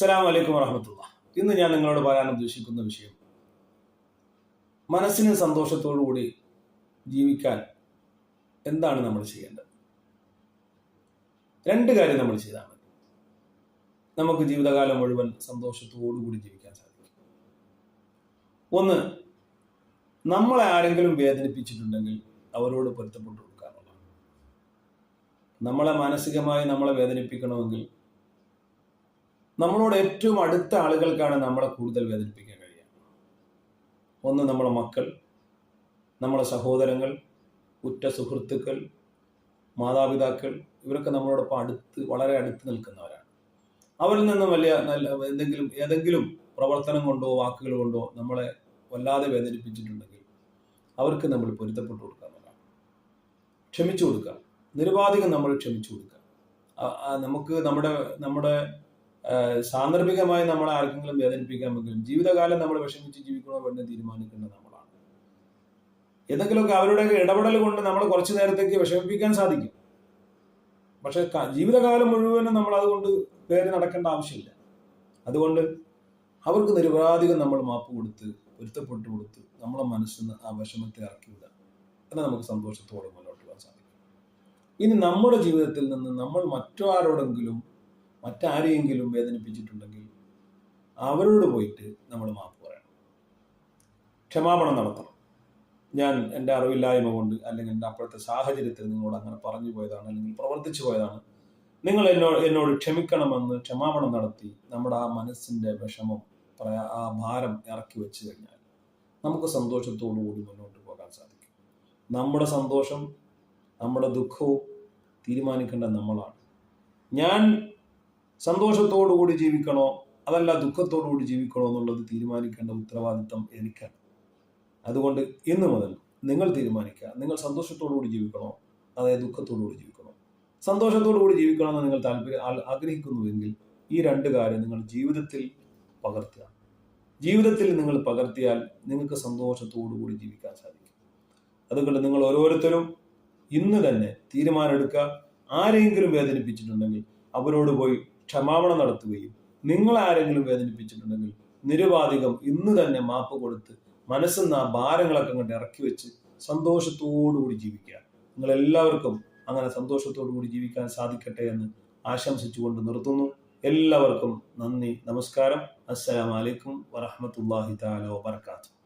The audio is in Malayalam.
അസ്സലാം വലൈക്കും വറഹമത്തുള്ള. ഇന്ന് ഞാൻ നിങ്ങളോട് പറയാൻ ഉദ്ദേശിക്കുന്ന വിഷയം മനസ്സിന് സന്തോഷത്തോടു കൂടി ജീവിക്കാൻ എന്താണ് നമ്മൾ ചെയ്യേണ്ടത്? രണ്ട് കാര്യം നമ്മൾ ചെയ്താൽ മതി. നമുക്ക് ജീവിതകാലം മുഴുവൻ സന്തോഷത്തോടു കൂടി ജീവിക്കാൻ സാധിക്കും. ഒന്ന് നമ്മളെ ആരെങ്കിലും വേദനിപ്പിച്ചിട്ടുണ്ടെങ്കിൽ അവരോട് പൊരുത്തപ്പെട്ടു കൊടുക്കാറുള്ള നമ്മളെ മാനസികമായി നമ്മളെ വേദനിപ്പിക്കണമെങ്കിൽ നമ്മളോട് ഏറ്റവും അടുത്ത ആളുകൾക്കാണ് നമ്മളെ കൂടുതൽ വേദനിപ്പിക്കാൻ കഴിയുക. ഒന്ന് നമ്മളെ മക്കൾ നമ്മളെ സഹോദരങ്ങൾ ഉറ്റ സുഹൃത്തുക്കൾ മാതാപിതാക്കൾ ഇവരൊക്കെ നമ്മളോടൊപ്പം അടുത്ത് വളരെ അടുത്ത് നിൽക്കുന്നവരാണ്. അവരിൽ നിന്നും വലിയ നല്ല എന്തെങ്കിലും ഏതെങ്കിലും പ്രവർത്തനം കൊണ്ടോ വാക്കുകൾ കൊണ്ടോ നമ്മളെ വല്ലാതെ വേദനിപ്പിച്ചിട്ടുണ്ടെങ്കിൽ അവർക്ക് നമ്മൾ പൊരുത്തപ്പെട്ടു കൊടുക്കുക എന്നുള്ളതാണ് ക്ഷമിച്ചു കൊടുക്കുക നിരുപാധികം നമ്മൾ ക്ഷമിച്ചു കൊടുക്കുക നമുക്ക് നമ്മുടെ നമ്മുടെ സാന്ദർഭികമായി നമ്മൾ ആർക്കെങ്കിലും വേദനിപ്പിക്കാമെങ്കിലും ജീവിതകാലം നമ്മൾ വിഷമിച്ച് ജീവിക്കണോ വേണ്ട തീരുമാനിക്കേണ്ടത് നമ്മളാണ്. ഏതെങ്കിലുമൊക്കെ അവരുടെ ഇടപെടൽ കൊണ്ട് നമ്മൾ കുറച്ചു നേരത്തേക്ക് വിഷമിപ്പിക്കാൻ സാധിക്കും. പക്ഷെ ജീവിതകാലം മുഴുവനും നമ്മൾ അതുകൊണ്ട് പേര് നടക്കേണ്ട ആവശ്യമില്ല. അതുകൊണ്ട് അവർക്ക് നിരപരാധികം നമ്മൾ മാപ്പ് കൊടുത്ത് പൊരുത്തപ്പെട്ടു കൊടുത്ത് നമ്മളെ മനസ്സിൽ നിന്ന് ആ വിഷമത്തെ ഇറക്കി വിടുക എന്നാൽ നമുക്ക് സന്തോഷത്തോടെ മുന്നോട്ട് പോകാൻ സാധിക്കും. ഇനി നമ്മുടെ ജീവിതത്തിൽ നിന്ന് നമ്മൾ മറ്റാരോടെങ്കിലും മറ്റാരെയെങ്കിലും വേദനിപ്പിച്ചിട്ടുണ്ടെങ്കിൽ അവരോട് പോയിട്ട് നമ്മൾ മാപ്പ് പറയണം. ക്ഷമാപണം നടത്തണം. ഞാൻ എന്റെ അറിവില്ലായ്മ കൊണ്ട് അല്ലെങ്കിൽ എന്റെ അപ്പോഴത്തെ സാഹചര്യത്തിൽ നിങ്ങളോട് അങ്ങനെ പറഞ്ഞു പോയതാണ് അല്ലെങ്കിൽ പ്രവർത്തിച്ചു പോയതാണ്. നിങ്ങൾ എന്നോട് എന്നോട് ക്ഷമിക്കണമെന്ന് ക്ഷമാപണം നടത്തി നമ്മുടെ ആ മനസ്സിന്റെ വിഷമം പറയാ ആ ഭാരം ഇറക്കി വെച്ച് കഴിഞ്ഞാൽ നമുക്ക് സന്തോഷത്തോടു കൂടി മുന്നോട്ട് പോകാൻ സാധിക്കും. നമ്മുടെ സന്തോഷം നമ്മുടെ ദുഃഖവും തീരുമാനിക്കേണ്ട നമ്മളാണ്. ഞാൻ സന്തോഷത്തോടു കൂടി ജീവിക്കണോ? അതല്ല ദുഃഖത്തോടുകൂടി ജീവിക്കണോ എന്നുള്ളത് തീരുമാനിക്കേണ്ട ഉത്തരവാദിത്തം എനിക്കാണ്. അതുകൊണ്ട് ഇന്ന് മുതൽ നിങ്ങൾ തീരുമാനിക്കുക. നിങ്ങൾ സന്തോഷത്തോടുകൂടി ജീവിക്കണോ? അതായത് ദുഃഖത്തോടുകൂടി ജീവിക്കണോ? സന്തോഷത്തോടുകൂടി ജീവിക്കണമെന്ന് നിങ്ങൾ താല്പര്യം ആഗ്രഹിക്കുന്നുവെങ്കിൽ ഈ രണ്ട് കാര്യം നിങ്ങൾ ജീവിതത്തിൽ പകർത്തുക. ജീവിതത്തിൽ നിങ്ങൾ പകർത്തിയാൽ നിങ്ങൾക്ക് സന്തോഷത്തോടുകൂടി ജീവിക്കാൻ സാധിക്കും. അതുകൊണ്ട് നിങ്ങൾ ഓരോരുത്തരും ഇന്ന് തന്നെ തീരുമാനമെടുക്കുക. ആരെങ്കിലും വേദനിപ്പിച്ചിട്ടുണ്ടെങ്കിൽ അവരോട് പോയി ക്ഷമാപണം നടത്തുകയും നിങ്ങൾ ആരെങ്കിലും വേദനിപ്പിച്ചിട്ടുണ്ടെങ്കിൽ നിരുപാധികം ഇന്ന് തന്നെ മാപ്പ് കൊടുത്ത് മനസ്സിന്ന് ആ ഭാരങ്ങളൊക്കെ അങ്ങോട്ട് ഇറക്കി വെച്ച് സന്തോഷത്തോടുകൂടി ജീവിക്കുക. നിങ്ങൾ എല്ലാവർക്കും അങ്ങനെ സന്തോഷത്തോടു കൂടി ജീവിക്കാൻ സാധിക്കട്ടെ എന്ന് ആശംസിച്ചുകൊണ്ട് നിർത്തുന്നു. എല്ലാവർക്കും നന്ദി നമസ്കാരം. അസ്സലാമലൈക്കും വറഹമത്തല്ലാഹി താല വാത്തു